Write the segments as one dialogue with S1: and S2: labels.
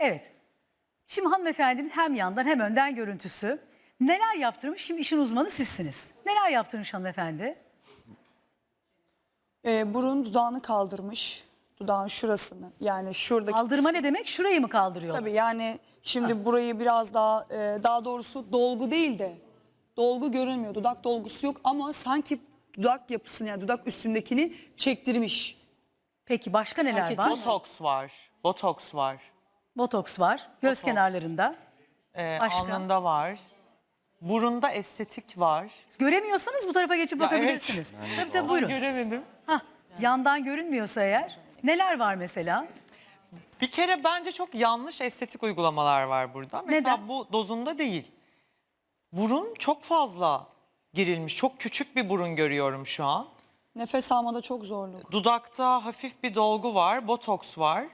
S1: Evet. Şimdi hanımefendinin hem yandan hem önden görüntüsü. Neler yaptırmış? Şimdi işin uzmanı sizsiniz. Neler yaptırmış hanımefendi?
S2: Ee, burun dudağını kaldırmış. Dudağın şurasını. Yani şuradaki
S1: Kaldırma ne demek? Şurayı mı kaldırıyor?
S2: Tabii yani şimdi burayı biraz daha e, daha doğrusu dolgu değil de dolgu görünmüyor. Dudak dolgusu yok ama sanki dudak yapısını yani dudak üstündekini çektirmiş.
S1: Peki başka neler
S2: Fark
S1: var?
S2: ettim.
S3: Botoks var. Botoks var.
S1: Botoks var. Göz
S3: Botoks.
S1: kenarlarında.
S3: Ee,
S1: Başka?
S3: alnında var. Burunda estetik var.
S1: Göremiyorsanız bu tarafa geçip
S3: Ya
S1: bakabilirsiniz. Tabii tabii buyurun.
S3: Göremedim.
S1: Hah, yandan görünmüyorsa eğer neler var mesela?
S3: Bir kere bence çok yanlış estetik uygulamalar var burada. Mesela
S1: Neden?
S3: bu dozunda değil. Burun çok fazla girilmiş. Çok küçük bir burun görüyorum şu an.
S2: Nefes almada çok zorluk.
S3: Dudakta hafif bir dolgu var. Botoks var.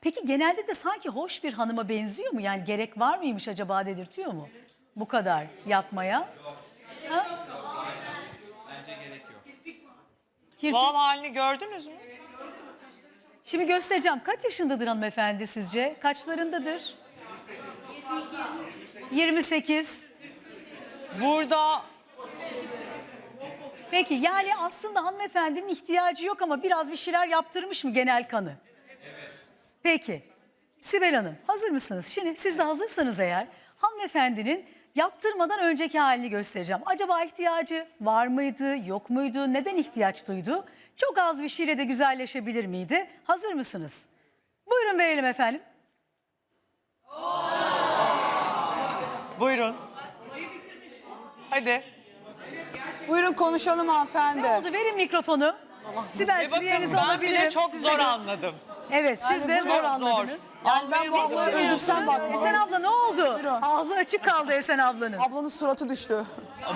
S1: Peki genelde de sanki hoş bir hanıma benziyor mu? Yani gerek var mıymış acaba dedirtiyor mu? Bu kadar yapmaya. Ha? Kirpik.
S3: Doğal halini gördünüz mü?
S1: Şimdi göstereceğim. Kaç yaşındadır hanımefendi sizce? Kaçlarındadır? 28.
S3: Burada
S1: Peki yani aslında hanımefendinin ihtiyacı yok ama biraz bir şeyler yaptırmış mı genel kanı? Peki. Sibel Hanım hazır mısınız? Şimdi siz de hazırsanız eğer hanımefendinin yaptırmadan önceki halini göstereceğim. Acaba ihtiyacı var mıydı, yok muydu, neden ihtiyaç duydu? Çok az bir şeyle de güzelleşebilir miydi? Hazır mısınız? Buyurun verelim efendim.
S3: buyurun. Hadi.
S2: Buyurun konuşalım hanımefendi.
S1: Ne oldu? Verin mikrofonu. Sibel
S3: Bir
S1: sizi
S3: bakın
S1: yerinize
S3: ben
S1: alabilirim.
S3: bile çok
S1: Siz de
S3: zor
S1: gö-
S3: anladım.
S1: Evet siz
S2: Yani
S1: de zor anladınız.
S2: Yani ben bu ablayı öldürsem bak.
S1: Esen abla ne oldu?
S2: Buyurun.
S1: Ağzı açık kaldı Esen ablanın.
S2: Ablanın suratı düştü.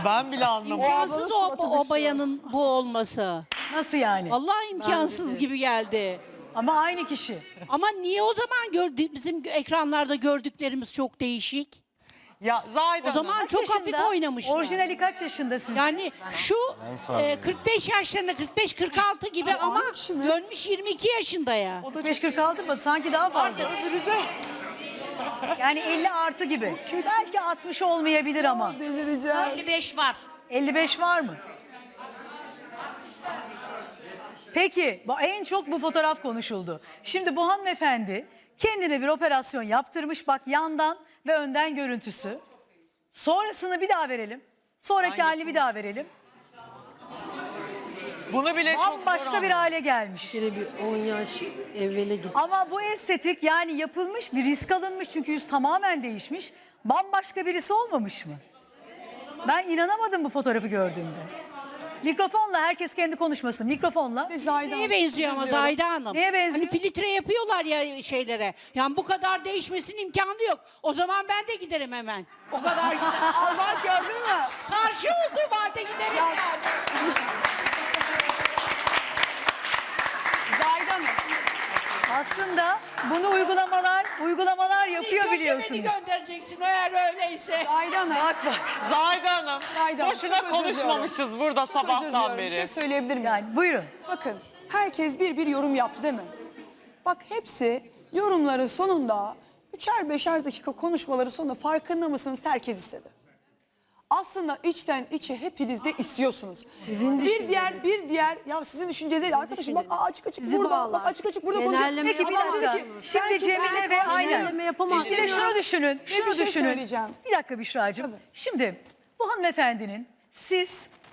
S3: Ben bile anlamadım.
S4: İmkansız o,
S2: suratı
S4: o
S2: düştü.
S4: bayanın bu olması.
S1: Nasıl yani?
S4: Vallahi imkansız gibi geldi.
S1: Ama aynı kişi.
S4: Ama niye o zaman gördü, bizim ekranlarda gördüklerimiz çok değişik?
S3: Ya Zahide
S4: O zaman çok hafif oynamışlar.
S1: Orijinali kaç yaşında?
S4: Yani şu e, 45 yaşlarında 45-46 gibi ama dönmüş 22 yaşında ya.
S1: 45 kaldı mı? Sanki daha fazla. Yani 50 artı gibi. Belki 60 olmayabilir ama.
S2: Delireceğim.
S4: 55 var.
S1: 55 var mı? Peki bu- en çok bu fotoğraf konuşuldu. Şimdi bu hanımefendi kendine bir operasyon yaptırmış bak yandan ve önden görüntüsü. Sonrasını bir daha verelim. Sonraki halini bir daha verelim.
S3: bunu bile çok zor
S1: Bambaşka bir
S3: anladım.
S1: hale gelmiş.
S5: kere bir 10 yaş evvele git.
S1: Ama bu estetik yani yapılmış bir risk alınmış çünkü yüz tamamen değişmiş. Bambaşka birisi olmamış mı? Ben inanamadım bu fotoğrafı gördüğümde. Mikrofonla herkes kendi konuşmasın. Mikrofonla.
S2: Zayda
S4: Neye benziyor ama Zahide Hanım?
S1: Neye benziyor?
S4: Hani filtre yapıyorlar ya şeylere. Yani bu kadar değişmesinin imkanı yok. O zaman ben de giderim hemen. O kadar
S2: Al bak gördün mü?
S4: karşı olduğum halde giderim
S2: Ya-
S4: yani.
S2: Zayda Hanım.
S1: Aslında bunu uygulamalar uygulamalar yapıyor biliyorsunuz.
S4: beni göndereceksin eğer öyleyse.
S2: Zayda Hanım.
S1: Bak bak.
S3: Zahide Hanım,
S2: Zahide Hanım,
S3: boşuna
S2: çok özür
S3: konuşmamışız burada
S2: Çok özür
S3: sabahtan
S2: diliyorum. Bir
S3: beri.
S2: şey söyleyebilir miyim?
S1: Yani buyurun.
S2: Bakın herkes bir bir yorum yaptı değil mi? Bak hepsi yorumları sonunda üçer beşer dakika konuşmaları sonunda farkında mısınız herkes istedi. Aslında içten içe hepiniz de istiyorsunuz.
S5: Sizin
S2: bir diğer bir diğer ya sizin düşünceniz değil arkadaşım bak aa, açık açık
S5: Sizi
S2: burada
S5: bağlar.
S2: bak açık açık burada konuşuyor.
S1: Peki bir
S2: Adam dedi
S1: dakika.
S2: ki,
S1: Şimdi Cemile ve
S2: karşıyım.
S1: aynen.
S5: Genelleme yapamaz.
S1: Bir de şunu düşünün. Şunu
S2: bir şey
S1: düşünün.
S2: söyleyeceğim.
S1: Bir dakika Büşra'cığım.
S2: Tabii.
S1: Şimdi bu hanımefendinin siz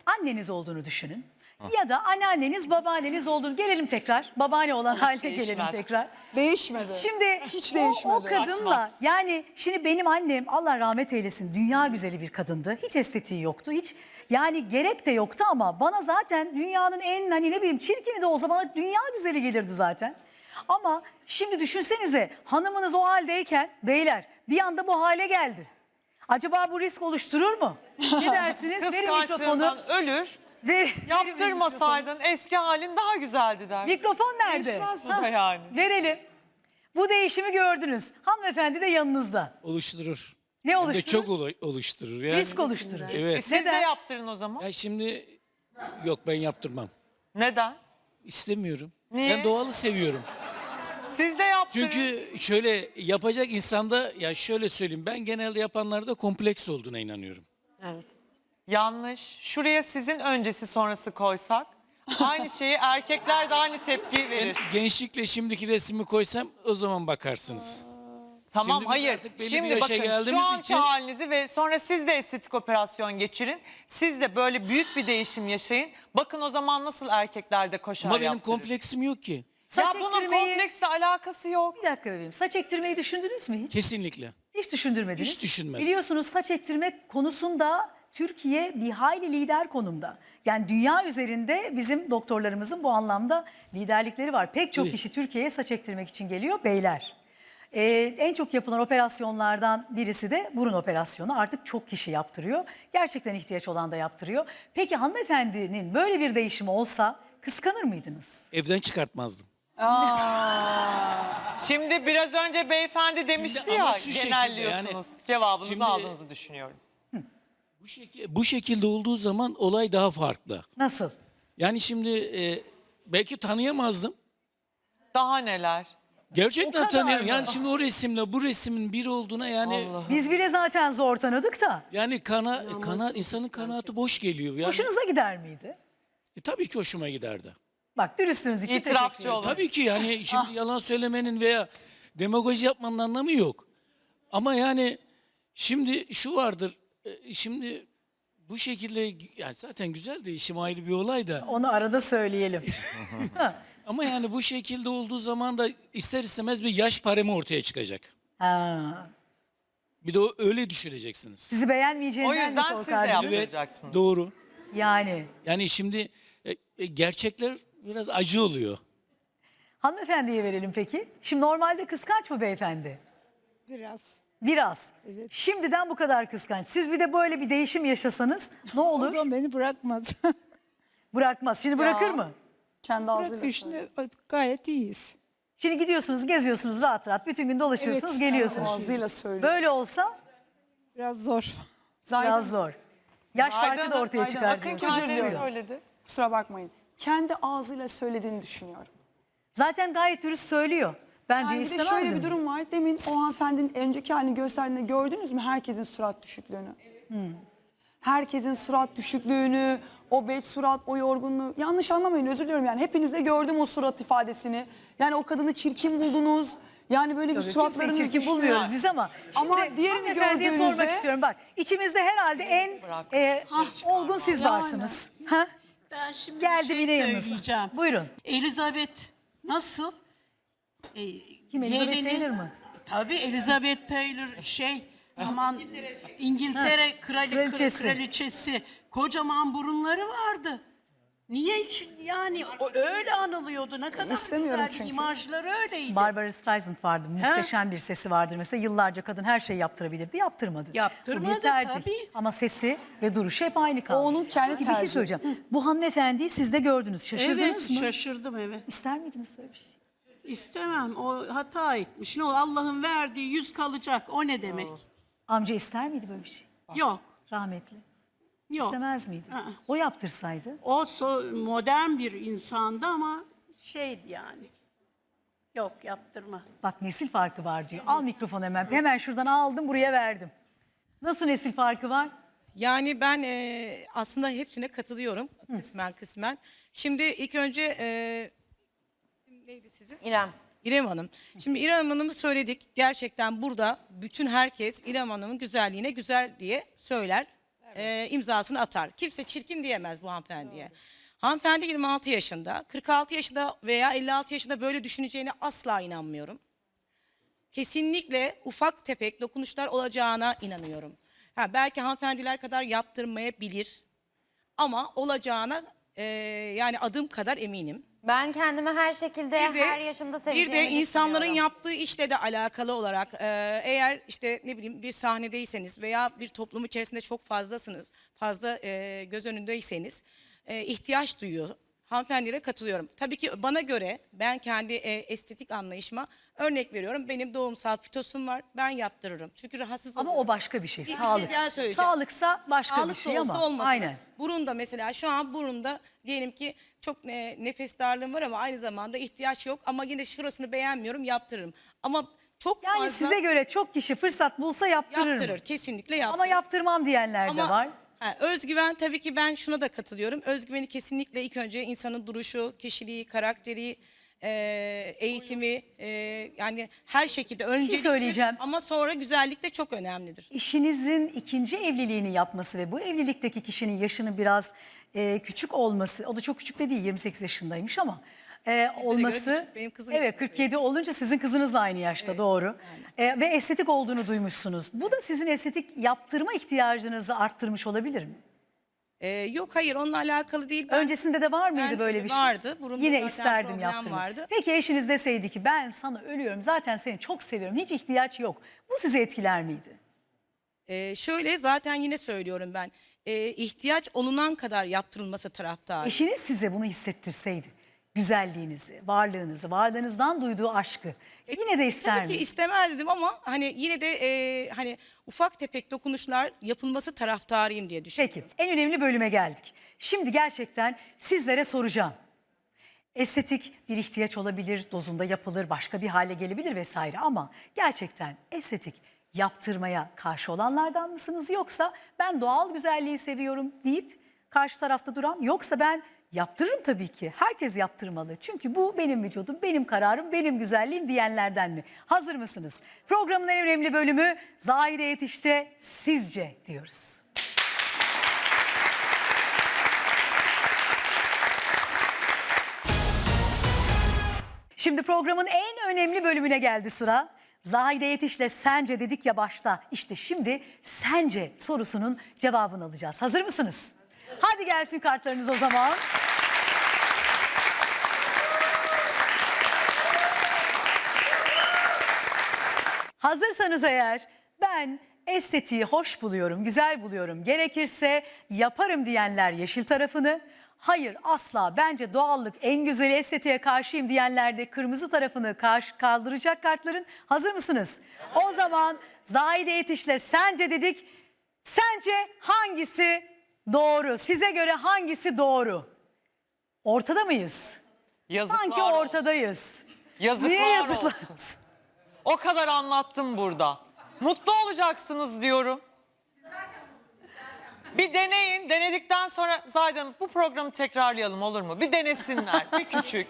S1: anneniz olduğunu düşünün. Ya da anneanneniz, babaanneniz olduğunu. Gelelim tekrar. Babaanne olan haline
S3: değişmez.
S1: gelelim tekrar.
S2: Değişmedi.
S1: Şimdi
S2: hiç
S1: o-
S2: değişmedi.
S1: O, kadınla
S3: Saçma.
S1: yani şimdi benim annem Allah rahmet eylesin dünya güzeli bir kadındı. Hiç estetiği yoktu. Hiç yani gerek de yoktu ama bana zaten dünyanın en hani ne bileyim çirkini de olsa bana dünya güzeli gelirdi zaten. Ama şimdi düşünsenize hanımınız o haldeyken beyler bir anda bu hale geldi. Acaba bu risk oluşturur mu? Ne dersiniz? Verin mikrofonu.
S3: Ölür.
S1: Ver.
S3: Yaptırmasaydın eski halin daha güzeldi der.
S1: Mikrofon nerede?
S3: Değişmez bu yani.
S1: Verelim. Bu değişimi gördünüz. Hanımefendi de yanınızda.
S6: oluşturur.
S1: Ne
S6: Hem de
S1: oluşturur?
S6: çok olu- oluşturur. Yani,
S1: Risk oluşturur.
S3: E
S6: Evet.
S3: siz de
S1: Neden?
S3: yaptırın o zaman.
S6: Ya şimdi yok ben yaptırmam.
S3: Neden?
S6: İstemiyorum.
S3: Niye?
S6: Ben doğalı seviyorum.
S3: Siz de yaptırın.
S6: Çünkü şöyle yapacak insanda ya şöyle söyleyeyim ben genelde yapanlarda kompleks olduğuna inanıyorum.
S5: Evet.
S3: Yanlış. Şuraya sizin öncesi sonrası koysak aynı şeyi erkekler de aynı tepki verir.
S6: gençlikle şimdiki resmi koysam o zaman bakarsınız.
S3: Tamam
S6: Şimdi biz
S3: hayır.
S6: artık belli bir
S3: Şimdi
S6: yaşa
S3: bakın şu
S6: geldiğimiz
S3: anki
S6: için-
S3: halinizi ve sonra siz de estetik operasyon geçirin. Siz de böyle büyük bir değişim yaşayın. Bakın o zaman nasıl erkeklerde koşar
S6: Ama benim
S3: yaptırır.
S6: kompleksim yok ki.
S3: Ya
S1: Saç
S3: bunun
S1: ektirmeyi-
S3: kompleksle alakası yok.
S1: Bir dakika bebeğim. Saç ektirmeyi düşündünüz mü hiç?
S6: Kesinlikle.
S1: Hiç düşündürmediniz.
S6: Hiç düşünmedim.
S1: Biliyorsunuz saç ektirmek konusunda Türkiye bir hayli lider konumda. Yani dünya üzerinde bizim doktorlarımızın bu anlamda liderlikleri var. Pek çok kişi Türkiye'ye saç ektirmek için geliyor beyler. Ee, en çok yapılan operasyonlardan birisi de burun operasyonu. Artık çok kişi yaptırıyor. Gerçekten ihtiyaç olan da yaptırıyor. Peki hanımefendinin böyle bir değişimi olsa kıskanır mıydınız?
S6: Evden çıkartmazdım.
S3: Şimdi biraz önce beyefendi demişti
S6: ama
S3: ya
S6: şu şekilde
S3: genelliyorsunuz.
S6: yani-
S3: Cevabınızı
S6: Şimdi-
S3: aldığınızı düşünüyorum.
S6: Bu, şekil, bu şekilde olduğu zaman olay daha farklı.
S1: Nasıl?
S6: Yani şimdi e, belki tanıyamazdım.
S3: Daha neler?
S6: Gerçekten tanıyorum. Yani şimdi o resimle bu resmin bir olduğuna yani
S1: Biz bile zaten zor tanıdık da.
S6: yani kana, kana insanın kanaatı boş geliyor. Yani
S1: Hoşunuza gider miydi?
S6: e, tabii ki hoşuma giderdi.
S1: Bak dürüstlüğünüz için
S3: İtirafçı
S1: teşekkür ederim.
S3: olun.
S6: Tabii ki yani şimdi yalan söylemenin veya demagoji yapmanın anlamı yok. Ama yani şimdi şu vardır. E, Şimdi bu şekilde yani zaten güzel değişim ayrı bir olay da.
S1: Onu arada söyleyelim.
S6: Ama yani bu şekilde olduğu zaman da ister istemez bir yaş paremi ortaya çıkacak.
S1: ha.
S6: Bir de o öyle düşüneceksiniz.
S1: Sizi
S3: O
S1: beğenmeyeceğinden mi
S3: yüzden siz de
S1: korkardınız?
S6: Evet, doğru.
S1: Yani
S6: Yani şimdi e, e, gerçekler biraz acı oluyor.
S1: hanımefendiye verelim peki. Şimdi normalde kıskanç mı beyefendi?
S2: Biraz.
S1: Biraz. Şimdiden bu kadar kıskanç. Siz bir de böyle bir değişim yaşasanız ne
S7: O
S1: olur?
S7: zaman beni bırakmaz.
S1: Bırakmaz. Şimdi bırakır
S2: Ya.
S1: mı?
S2: Kendi ağzıyla
S7: Bırakıyor
S2: söylüyor.
S7: şimdi gayet iyiyiz.
S1: Şimdi gidiyorsunuz, geziyorsunuz rahat rahat. Bütün gün dolaşıyorsunuz,
S7: Evet.
S1: geliyorsunuz.
S2: Ağzıyla söylüyor.
S1: Böyle olsa
S7: Biraz zor.
S2: Zahide
S1: biraz zor. Yaş farkı da ortaya çıkar
S3: kendini
S2: dilerim.
S3: söyledi.
S2: Kusura bakmayın. Kendi ağzıyla söylediğini düşünüyorum.
S1: Zaten gayet dürüst söylüyor. Bence
S2: Yani bir de şöyle bir durum var. Demin o hanımefendinin önceki halini gösterdiğinde gördünüz mü herkesin surat düşüklüğünü? Herkesin surat düşüklüğünü, o bet surat, o yorgunluğu. Yanlış anlamayın özür diliyorum yani. Hepiniz de gördüm o surat ifadesini. Yani o kadını çirkin buldunuz. Yani böyle bir
S1: Tabii,
S2: suratlarınız
S1: çirkin
S2: düştü.
S1: bulmuyoruz biz ama.
S2: Ama
S1: Şimdi
S2: diğerini
S1: hanımefendiye sormak
S2: gördüğünüzde-
S1: istiyorum. Bak içimizde herhalde en e, olgun siz
S2: Yani.
S1: varsınız. Ha?
S8: Ben şimdi
S1: Geldi
S8: bir şey söyleyeceğim.
S1: Buyurun.
S8: Elizabeth nasıl? Ee,
S1: Kim, Elizabeth
S8: gelini-
S1: Taylor mı?
S8: Tabii Elizabeth Taylor şey aman İngiltere krali,
S1: kraliçesi.
S8: kraliçesi. Kocaman burunları vardı. Niye hiç yani o öyle anılıyordu ne kadar
S2: İstemiyorum
S8: güzel
S2: çünkü.
S8: imajları öyleydi.
S1: Barbara Streisand vardı. Muhteşem bir sesi vardır. Mesela yıllarca kadın her şeyi yaptırabilirdi. Yaptırmadı.
S8: Yaptırmadı,
S1: Bu bir tercih.
S8: tabii.
S1: Ama sesi ve duruşu hep aynı kaldı.
S2: O onun kendi
S1: Peki Bir şey
S2: tercihi.
S1: söyleyeceğim. Bu hanımefendiyi siz de gördünüz. Şaşırdınız
S8: evet
S1: mı?
S8: şaşırdım evet.
S1: İster miydiniz böyle bir şey?
S8: İstemem o hata etmiş. Ne o Allah'ın verdiği yüz kalacak o ne demek?
S1: Amca ister miydi böyle bir şey?
S8: Yok.
S1: Rahmetli.
S8: Yok.
S1: İstemez miydi?
S8: Aa.
S1: O yaptırsaydı.
S8: O so- modern bir insandı ama şeydi yani. Yok yaptırma.
S1: Bak nesil farkı var diyor. Al mikrofonu hemen. Hemen şuradan aldım buraya verdim. Nasıl nesil farkı var?
S9: Yani ben e, aslında hepsine katılıyorum kısmen kısmen. Şimdi ilk önce e, neydi sizin?
S5: İrem.
S9: İrem Hanım. Şimdi İrem Hanım'ı söyledik. Gerçekten burada bütün herkes İrem Hanım'ın güzelliğine güzel diye söyler. e, imzasını atar. Kimse çirkin diyemez bu hanımefendiye. Hanımefendi 26 yaşında. 46 yaşında veya 56 yaşında böyle düşüneceğine asla inanmıyorum kesinlikle ufak tefek dokunuşlar olacağına inanıyorum. Ha, belki hanımefendiler kadar yaptırmayabilir ama olacağına e, yani adım kadar eminim.
S5: Ben kendimi her şekilde
S9: Bir de,
S5: her yaşımda
S9: bir
S5: seveceğimi
S9: de insanların
S5: düşünüyorum.
S9: yaptığı işle de alakalı olarak e, eğer işte ne bileyim bir sahnedeyseniz veya bir toplum içerisinde çok fazlasınız, fazla e, göz önündeyseniz e, ihtiyaç duyuyor hanımefendiyle katılıyorum. Tabii ki bana göre ben kendi e, estetik anlayışıma örnek veriyorum. Benim doğumsal pitosum var. Ben yaptırırım. Çünkü rahatsız
S1: Ama
S9: olurum.
S1: o başka bir şey.
S9: Bir şey
S1: Sağlık.
S9: daha söyleyeceğim.
S1: Sağlıksa başka
S9: Sağlık
S1: bir şey
S9: olsa
S1: ama.
S9: olmasa.
S1: Aynen.
S9: Burunda mesela şu an burunda diyelim ki çok e, nefes darlığım var ama aynı zamanda ihtiyaç yok. Ama yine şurasını beğenmiyorum yaptırırım. Ama çok
S1: Yani
S9: fazla
S1: size göre çok kişi fırsat bulsa yaptırır.
S9: yaptırır.
S1: mı?
S9: Kesinlikle yaptırır.
S1: Ama yaptırmam diyenler de
S9: Ama
S1: var.
S9: Ha, özgüven tabii ki ben şuna da katılıyorum. Özgüveni kesinlikle ilk önce insanın duruşu, kişiliği, karakteri, e, eğitimi e, yani her şekilde öncelikli
S1: söyleyeceğim.
S9: ama sonra güzellik de çok önemlidir.
S1: İşinizin ikinci evliliğini yapması ve bu evlilikteki kişinin yaşının biraz e, küçük olması, o da çok küçük de değil 28 yaşındaymış ama e, olması,
S9: benim kızım
S1: evet
S9: yaşında
S1: 47 olunca sizin kızınız da aynı yaşta doğru E, ve estetik olduğunu duymuşsunuz. Bu da sizin estetik yaptırma ihtiyacınızı arttırmış olabilir mi?
S9: E, yok hayır onunla alakalı değil. Ben-
S1: Öncesinde de var mıydı
S9: Ben-
S1: böyle bir şey?
S9: vardı.
S1: Yine isterdim yaptırmak.
S9: vardı.
S1: Peki eşiniz deseydi ki ben sana ölüyorum zaten seni çok seviyorum hiç ihtiyaç yok. Bu sizi etkiler miydi?
S9: Ee, şöyle zaten yine söylüyorum ben. Ee, ihtiyaç olunan kadar yaptırılması taraftarı.
S1: Eşiniz size bunu hissettirseydi, güzelliğinizi, varlığınızı, varlığınızdan duyduğu aşkı yine de ister
S9: E, Tabii ki istemezdim ama hani yine de e, hani ufak tefek dokunuşlar yapılması taraftarıyım diye düşünüyorum.
S1: Peki, en önemli bölüme geldik. Şimdi gerçekten sizlere soracağım. Estetik bir ihtiyaç olabilir, dozunda yapılır, başka bir hale gelebilir vesaire ama gerçekten estetik yaptırmaya karşı olanlardan mısınız yoksa ben doğal güzelliği seviyorum deyip karşı tarafta duran yoksa ben yaptırırım tabii ki. Herkes yaptırmalı. Çünkü bu benim vücudum, benim kararım, benim güzelliğim diyenlerden mi? Hazır mısınız? Programın en önemli bölümü Zahide Yetiş'te sizce diyoruz. Şimdi programın en önemli bölümüne geldi sıra. Zahide Yetiş'le sence dedik ya başta. İşte şimdi sence sorusunun cevabını alacağız. Hazır mısınız? Hadi gelsin kartlarınız o zaman. Hazırsanız eğer ben estetiği hoş buluyorum, güzel buluyorum. Gerekirse yaparım diyenler yeşil tarafını. Hayır asla bence doğallık en güzeli estetiğe karşıyım diyenler de kırmızı tarafını karşı kaldıracak kartların. Hazır mısınız? O zaman Zahide Yetiş'le sence dedik. Sence hangisi doğru? Size göre hangisi doğru? Ortada mıyız?
S3: Yazıklar
S1: Sanki
S3: olsun.
S1: ortadayız.
S3: Yazıklar
S1: Niye yazıklar
S3: olsun.
S1: olsun?
S3: O kadar anlattım burada. Mutlu olacaksınız diyorum. Bir deneyin. Denedikten sonra zaten bu programı tekrarlayalım olur mu? Bir denesinler. bir küçük.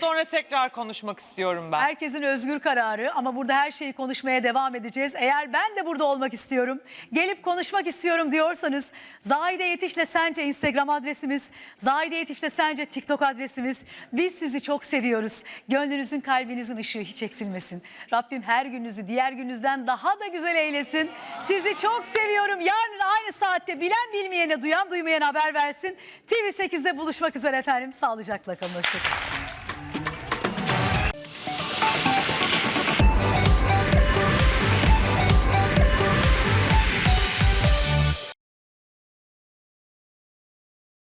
S3: Sonra tekrar konuşmak istiyorum ben.
S1: Herkesin özgür kararı ama burada her şeyi konuşmaya devam edeceğiz. Eğer ben de burada olmak istiyorum, gelip konuşmak istiyorum diyorsanız Zahide Yetiş'le Sence Instagram adresimiz, Zahide Yetiş'le Sence TikTok adresimiz. Biz sizi çok seviyoruz. Gönlünüzün kalbinizin ışığı hiç eksilmesin. Rabbim her gününüzü diğer gününüzden daha da güzel eylesin. Sizi çok seviyorum. Yarın aynı saatte bilen bilmeyene, duyan duymayana haber versin. TV8'de buluşmak üzere efendim. Sağlıcakla kalın. Hoşçakalın.